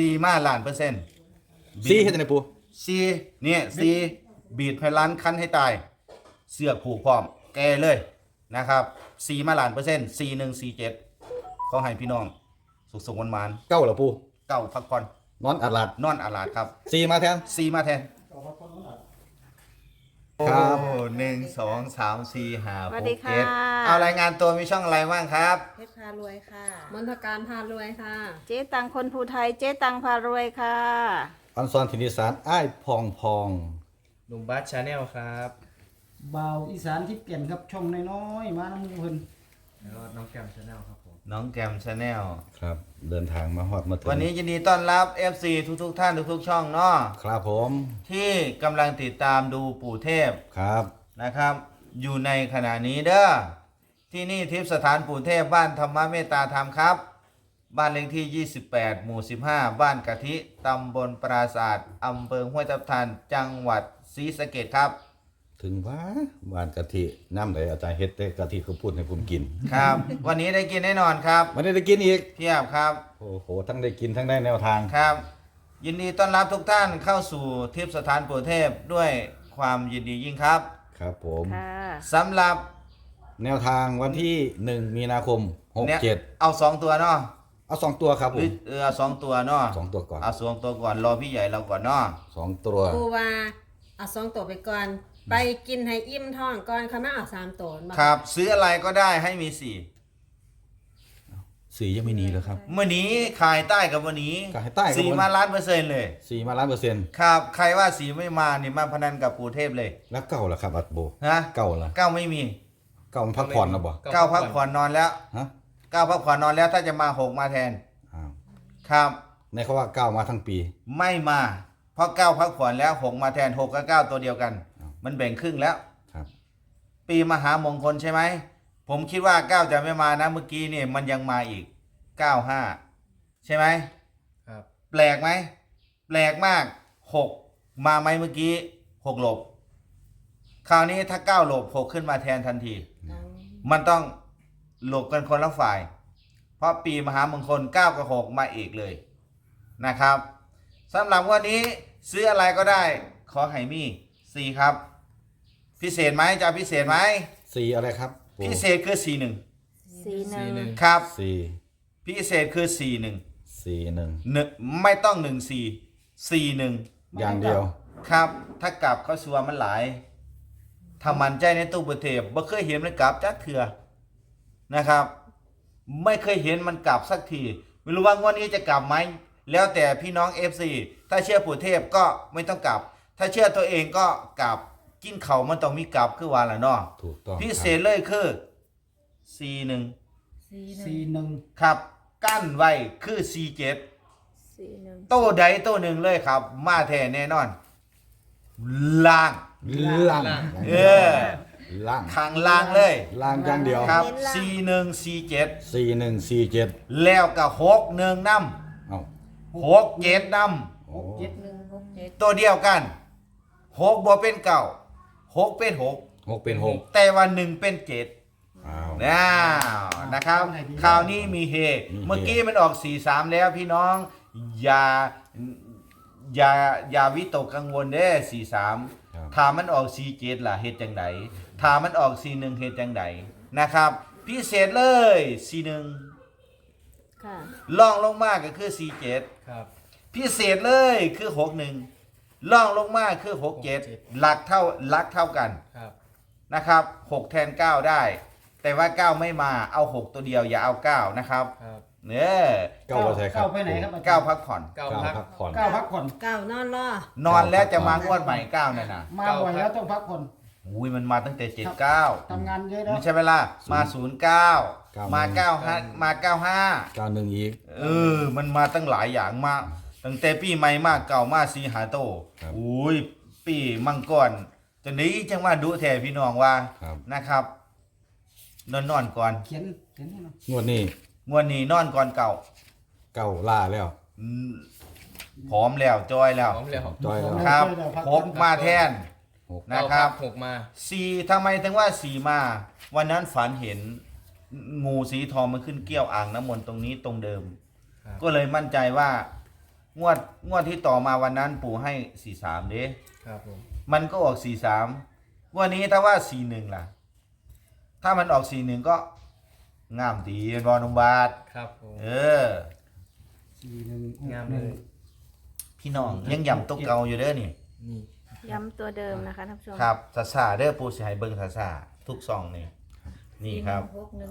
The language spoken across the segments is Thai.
ซีมาล้านเปอร์เซ็นต์ซีเฮ็ดจังได๋ปูซีเนี่ยซีบีดไพลันคันให้ตาย เสือกผูกพร้อม แกเลยนะครับซีมาล้านเปอร์เซ็นต์ซีหนึ่งซีเจ็ดเขาให้พี่น้อง สุขสงวันมานเก้าเหรอปูเก้าพักผ่อนนอนอัดลาดนอนอาลาดครับซีมาแทนซีมาแทนครับโอ้หนึ่ง สองสามสี่ห้าสหวัสกดีค่ะ เจ็ดเอารายงานตัวมีช่องอะไรบ้างครับ เพชรพารวยค่ะ มนทการพารวยค่ะ เจ๊ตังคนภูไทยเจ๊ตังพารวยค่ะ อันซอนทินิสานอ้ายพองพองหนุ่มบัสชาแนลครับบ่าวอีสานที่เปลี่ยนครับช่องน้อยๆมาน้ำมูเพิ่นแล้วก็น้องแกมชาแนลครับผม น้องแกมชาแนลครับ เดินทางมาฮอดมาถึงวันนี้ยินดีต้อนรับ FC ทุกๆ ท่านทุกๆ ช่องเนาะครับผมที่กำลังติดตามดูปู่เทพ ครับ นะครับ อยู่ในขณะนี้เด้อที่นี่ทิพย์สถานปู่เทพบ้านธรรมเมตตาธรรมครับ บ้านเลขที่ 28 หมู่ 15 บ้านกะทิตำบลปราศาสตร์อำเภอห้วยทับทันจังหวัดศรีสะเกษครับ ถึงว่าหวานกะทิน้ำไหลอาจารย์เฮ็ดแต่กะทิเขาพูดให้ผมกินครับ วันนี้ได้กินแน่นอนครับไม่ได้ได้กินอีก เทียบครับโอ้โห ทั้งได้กินทั้งได้แนวทาง ครับ ยินดีต้อนรับทุกท่านเข้าสู่ทิพย์สถานปู่เทพด้วยความยินดียิ่งครับ ครับผม ค่ะ สำหรับแนวทางวันที่1มีนาคมเนี่ย67เอาสองตัวเนาะเอาสองตัวครับหผรือมเออเอาสองตัวเนาะสองตัวก่อนเอาสองตัวก่อนรอพี่ใหญ่เราก่อนเนาะสองตัว ปูว่าเอาสองตัวไปก่อน ไปกินให้อิ่มท้องก่อนเขามาเอาสามตัวมาครับ ซื้ออะไรก็ได้ให้มีสี่ สียังไม่หนีเลยครับเมื่อนี้ขายใต้กับวันนี้ขายใต้กับวันนี้สี่มาล้านเปอร์เซ็นต์เลย สีมาล้านเปอร์เซ็นต์ครับใครว่าสีไม่มานี่มาพนันกับปู่เทพเลยแล้วเก่าล่ะครับอัดโบฮะเก่าล่ะเก้าไม่มีเก่ามันพักผ่อนนะบ่เก้าพักผ่อนนอนแล้วฮะเก้าพักผ่อนนอนแล้วถ้าจะมาหกมาแทนอ้าวครับในเขาว่าเก้ามาทั้งปี ไม่มา เพราะเก้าพักผ่อนแล้วหกมาแทนหกกับเก้าตัวเดียวกัน อ้าว มันแบ่งครึ่งแล้ว ครับ ปีมหามงคลใช่ไหม ผมคิดว่าเก้าจะไม่มานะเมื่อกี้เนี่ยมันยังมาอีกเก้าห้าใช่ไหมครับ แปลกไหมแปลกมากหกมาไหมเมื่อกี้หกหลบ คราวนี้ถ้าเก้าหลบหกขึ้นมาแทนทันที มันต้องหลบกันคนละฝ่าย เพราะปีมหามงคลเก้ากับหกมาอีกเลยนะครับสำหรับวันนี้ซื้ออะไรก็ได้ ขอไห่มี่สี่ครับ พิเศษไหมจะเอาพิเศษไหม สีอะไรครับโอ้ พิเศษคือสี่หนึ่งสี่หนึ่งหนึ่งครับ สีพิเศษคือสี่หนึ่งสีหนึ่งหนึ่งไม่ต้องหนึ่งสี่สี่หนึ่งอย่างเดียว ครับ ถ้ากลับเขาสัวมันหลายถ้ามันใจในตู้ประเทศบ่เคยเห็นมันกลับจักเถื่อนะครับ ไม่เคยเห็นมันกลับสักทีไม่รู้ว่างวดนี้จะกลับไหมแล้วแต่พี่น้อง FC ถ้าเชื่อปู่เทพก็ไม่ต้องกลับ ถ้าเชื่อตัวเองก็กลับ กินเขาวมันต้องมีกลับคือว่าละเนาะถูกต้องพิเศคษรับเลยคือ C1 สี่หนึ่งครับ กั้นไว้คือ C7 สี่หนึ่งโต้ใดโต้หนึ่งเลยครับ มาแท้แน่นอน ล่าง ล่างเออ ล่างทางล่างเลย ล่างอย่างเดียวครับ C1 C7 สีหนึ่งสีเจ็ดแล้วก็หกหนึ่งนเอ้าำหกเจ็ดนโอ้เจ็ดหนึ่งหกเจ็ดำตัวเดียวกันหกบ่เป็นเก่า หกเป็นหกหกเป็นหกแต่ว่าหนึ่งเป็นเจ็ดอ้าวน้าวนะครับ คราวนี้มีเฮมีเฮเมื่อกี้มันออก4-3แล้วพี่น้อง อย่าอย่าอย่าวิตกกังวลเด้4-3ครับถ้ามันออก4-7ล่ะเฮ็ดจังไดถ้ามันออก4-1เฮ็ดจังไดนะครับ พิเศษเลย4-1ค่ะล่องลงมาก็คือ4-7ครับ พิเศษเลยคือ6-1 ล่องลงมาคือ6-7หลักเท่าหลักเท่ากันครับนะครับ6แทน9ได้ แต่ว่า9ไม่มาเอา6ตัวเดียวอย่าเอา9นะครับครับเนี่ยเก้าเราใช่ครับเก้าไปไหนครับเก้าพักผ่อนเก้าเก้าพักพักผ่อนเก้าพักผ่อนเก้านอนรอนอนแล้วจะมางวดใหม่9นั่นนะมาบ่อยแล้วต้องพักผ่อนอุ้ยมันมาตั้งแต่ทำงานเยอะแล้ว79ไม่ใช่เวลามา09มา95มา95เก้าหนึ่งอีกเออมันมาตั้งหลายอย่างมาก ตั้งแต่ปีใหม่มากเก่ามาสีหาโตครับ อุ้ยปีมังกรจะนี้จังว่าดูแท้พี่น้องว่าครับนะครับ นอนนอนก่อนเขียนเขียนให้หน่อยงวดนี้งวดนี้นอนก่อนเก่าเก้าล่าแล้ว อืมผอมแล้วจอยแล้วพร้อมแล้วจอยแล้วครับหกมาแทน หก นะครับเก้าพักหกมาสี่ทำไมถึงว่าสี่มา วันนั้นฝันเห็นงูสีทองมันขึ้นเกี้ยวอ่างน้ำมนต์ตรงนี้ตรงเดิมครับก็เลยมั่นใจว่า งวดงวดที่ต่อมาวันนั้นปู่ให้สี่สามเด้ครับผมมันก็ออกสี่สามงวดนี้ถ้าว่าสี่หนึ่งล่ะ ถ้ามันออกสี่หนึ่งก็งามดีเป็นบอลนุบาทครับผมเออ สี่หนึ่งหกงามหเลนึ่งยพี่น้องยังย่ำตกเกาอยู่เด้อนี่นี่ย้ำตัวเดิมนะคะท่านผู้ชมครับซาซาเด้อปูสิให้เบิ่งซาซาทุกซองนี่นี่ครับ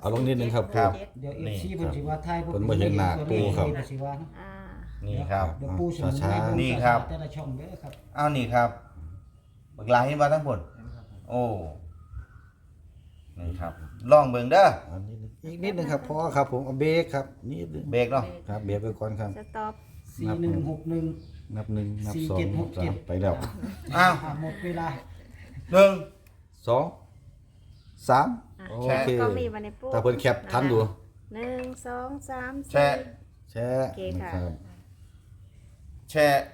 เอาลงนิดนึงครับครับเดี๋ยวเอนี่ฟซีเพิ่นสิว่าไทยเพิ่นบ่เห็นหน้าปู่ครับ เพิ่นสิว่านะอ่า นี่ครับ เดี๋ยวปู่สิช้าๆให้เงนี่ครับ แต่ละช่องเด้อครับเอานี่ครับบักหลายเห็นว่าทั้งหมดโอ้นี่ครับลองเบิ่งเด้ออันนี้อีกนิดนึงครับพอครับผมเอาเบรกครับนิดนึงเบรกเนาะครับเบรกไปก่อนครับ สต็อปสี่หนึ่งหกหนึ่ง นับหนึ่งนับสี่สองเจ็ดหนักบเจ็สาดมไปแล้วอ้าวอะหมดเวลา หนึ่ง สองสามอะโอแชะเคก็มีมาในปุ๊ถ้าเพิ่นแคปทันดูหนึ่งสองสามแชะ สี่ แช่โอเคค่ะรับ แชร์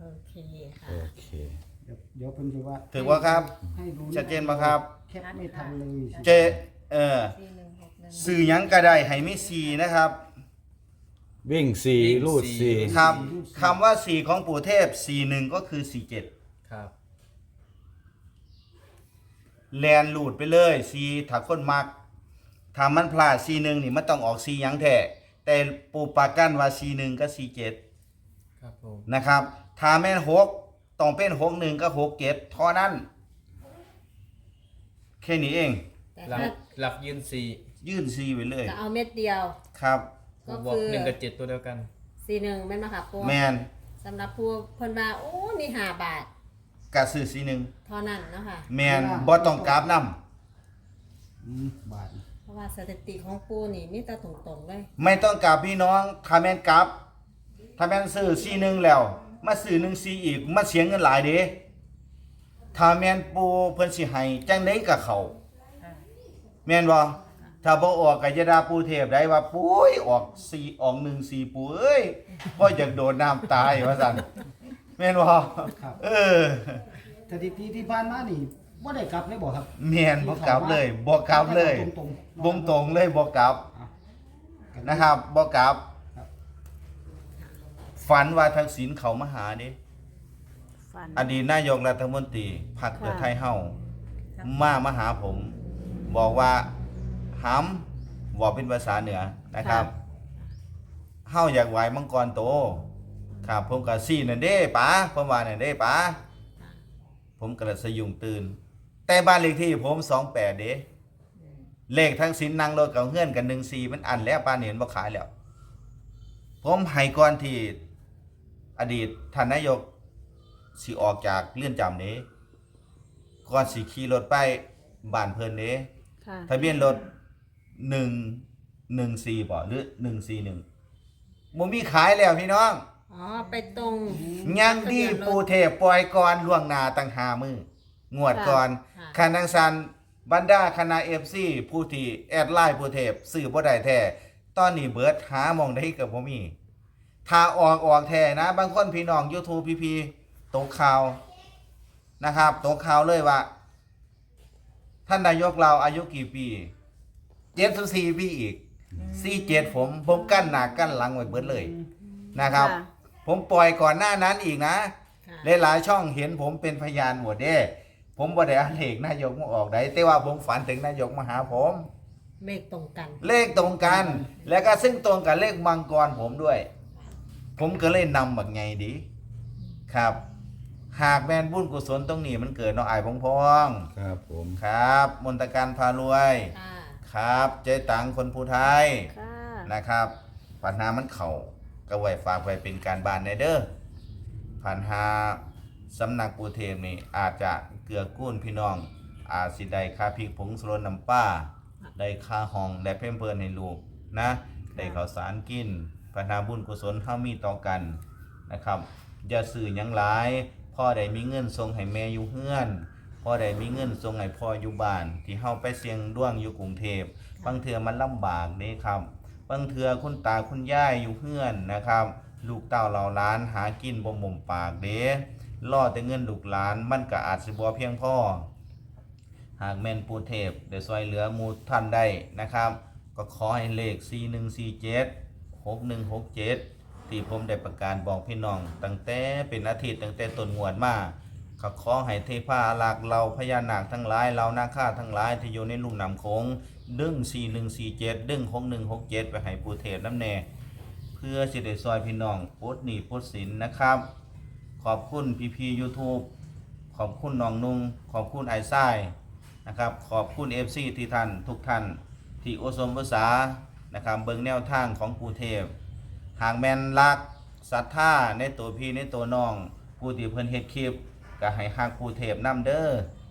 โอเคค่ะ โอเค เดี๋ยวเดี๋ยวเพิ่นสิว่าถือว่าครับ ให้รู้ชัดเจนบ่ครับ แคปไม่ทันเลยเจเออสื่อหยังก็ได้ให้มีสีนะครับ วิ่งสี่ลูดสี่ครับคำว่าสีของปู่เทพสีหนึ่งก็คือสี่เจ็ดครับ แลนหลูดไปเลยสีถ้าคนมักถ้ามันพลาดสีหนึ่งนี่มันต้องออกสีหยังแท้ แต่ปู่ปากกันว่าสีหนึ่งก็สีเจ็ดครับผมนะครับ ถ้าแม่นหกต้องเป็นหกหนึ่งก็หกเจ็ดเท่านั้น แค่นี้เอง แต่หลักถ้าหลักยืนสี่ยื่นซีไปเลย จะเอาเม็ดเดียว ครับ ก็บวกคือหนึ่งกับเจ็ดตัวเดียวกัน สี่หนึ่งแม่นมาค่ะปูแมนสำหรับผู้เพิ่นว่าโอ้มีห้าบาทกะซื้อสีหนึ่งเท่านั้นเนาะค่ะ แมนบ่ต้องกราบนำ อืมบาทเพ ราะว่าสถิติของปูนี่มีแต่ตรงๆเลยไม่ต้องกราบพี่น้องถ้าแม่นกราบถ้าแม่นซื้อสีหนึ่งแล้ว มาซื้อหนึ่งสีอีกมาเสียเงินหลายเด้ถ้าแม่นปูเพิ่นสิให้จังได๋กับเขาแม่นบ่ถ้าบ่ออกก็จะด่าปูเทพได้ว่าปุ้ยออกสีออกหนึ่งสีปูเอ้ยพ่ออยากโดนน้ำตายว่าซั่นแม่นบ่เออสถิติที่ผ่านมานี่ บ่ได้กลับเลยบ่ครับแม่นบ่กลับเลยบ่กลับเลยตรงๆวงตรงเลยบ่กลับนะครับบ่กลับครับ ฝันว่าทักษิณเขามาหาเด้ฝันอดีตนายกรัฐมนตรีพรรคเพื่อไทยเฮามามาหาผม บอกว่าหำบอกเป็นภาษาเหนือนะครับเฮาอยากไหวมังกรโตครับผมก็ซี่นั่นเด้ป๋าผมว่านั่นเด้ป๋าผมก็เลยสยุงตื่น แต่บ้านเลขที่ผม28เด้เลขทั้งสินนั่งรถกับเฮือนกัน14มันอันแล้วป้านเห็นบ่ขายแล้ว ผมให้ก่อนที่อดีตท่านนายกสิออกจากเรือนจำนี้ก่อนสิขี่รถไปบ้านเพิ่นนี้ค่ะ ทะเบียนรถหนึ่งหนึ่งสี่ป่หรือหนึ่งสี่หนึ่งมันมีขายแล้วพี่น้อง อ๋อ ไปตรงยังดีปูเทพปล่อยก่อนล่วงหน้าตั้งหามือ งวดก่อนค่ะ คันนังสันบรรดาคณะเอฟซีผู้ที่แอดไลน์ปูเทพซื้อบ่ได้แท้ตอนนี้เบิดหาหมองได้กับบ่มีถ้าออกออกแท้นะ บางคนพี่น้อง YouTube พี่พีตกข่าวนะครับตกข่าวเลยว่า ท่านนายกเราอายุกี่ปีเจ็ดสิบสี่ปีอีกสี่เจ็ดผมผมกั้นหนากั้นหลังไว้เบิดเลยนะครับ ค่ะ ผมปล่อยก่อนหน้านั้นอีกนะ ค่ะ หลายๆช่องเห็นผมเป็นพยานหมดเด้ ผมบ่ได้เอาเลขนายกมาออกได้แต่ว่าผมฝันถึงนายกมาหาผมเมฆตรงกัน เลขตรงกัน แล้วก็ซึ่งตรงกับเลขมังกรผมด้วย ผมก็เลยนำแบบไงดี ครับ หากแมนบุญกุศลตรงนี้มันเกิดน้องอายพองพองครับผมๆครับ มนตการพารวยค่ะครับเจ๊ตังคนผู้ไทย ค่ะ นะครับปัญหามันเข่าก็ไว้ฝากไว้เป็นการบ้านในเด้อปัญหา สำนักปูเทมนี่อาจจะเกือกู้นพี่น้อง อาจสิได้ค่าพริกผงสรนน้ำป้า ได้ค่าห้องได้เพิ่มเพิ่นให้ลูกนะ ได้ข้าวสารกินปัญหาบุญกุศลเฮามีต่อกันนะครับ อย่าสื่อหยังหลายพ่อได้มีเงินส่งให้แม่อยู่เฮือนพ่อได้มีเงินส่งให้พ่ออยู่บ้าน ที่เฮาไปเสียงด้วงอยู่กรุงเทพบางเทื่อมันลำบากเด้ครับบางเทื่อคุณตาคุณยายอยู่เฮือนนะครับ ลูกเต้าเหล่าหล้านหากินบ่หม่มปากเด้ รอแต่เงินลูกหลานมันก็อาจสิบ่เพียงพอหากแม่นปูเทพได้ซอยเหลือมูท่านได้นะครับ ก็ขอให้เลข 4147หกหนึ่งหกเจ็ดที่ผมได้ประกาศบอกพี่น้อง ตั้งแต่เป็นอาทิตย์ตั้งแต่ต้นงวดมาขอขอให้เทพาอารักเราพญานาคทั้งหลายเรานาคาทั้งหลายที่อยู่ในลุ่มน้ำโขงดึงสี่หนึ่งสี่เจ็ดดึงหกหนึ่งหกเจ็ดไปให้ปูเทพน้ำแน่ เพื่อสิได้ซอยพี่น้องปดหนี้ปดสินนะครับ ขอบคุณพีพียูทูบขอบคุณน้องนุ่ง ขอบคุณไอไส้นะครับ ขอบคุณเอฟซีที่ท่านทุกท่านที่โอสมภาษานะครับเบิงแนวทางของปูเทพ หากแมนรักศรัทธาในตัวพี่ในตัวน้องผู้ที่เพิ่นเฮ็ดคลิปก็ให้ฮักปูเทพนํเด้อ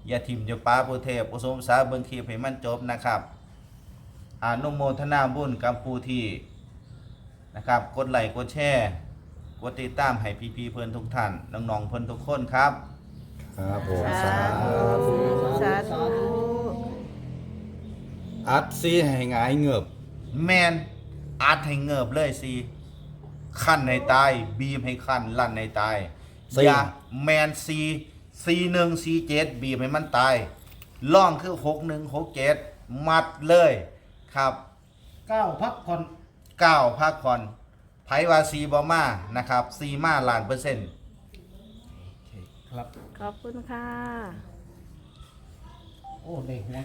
อย่าทิมอย่าป้าปูเทพโอสมภาษาเบิงคลิปให้มันจบนะครับอนุโมทนาบุญกับผู้ที่นะครับ กดไลค์กดแชร์ กดติดตามให้พี่ๆเพื่อนทุกท่านน้องๆเพื่อนทุกคนครับ ครับผมสาสาธุธุสาธุอัดซีให้หงายเงือบแมนอัดให้เงิบเลยสิขั้นในตาย บีมให้ขั้นลั่นในตายสี่อย่าแมนซีซีหนึ่งซีเจ็ดบีมให้มันตายล่องคือหกหนึ่งหกเจ็ดมัดเลยครับเก้าพักผ่อนเก้าภาคคอน ไพวาซีบอมานะครับซีมาล้านเปอร์เซ็นต์คครับ ขอบคุณค่ะ โอ้ได้หัว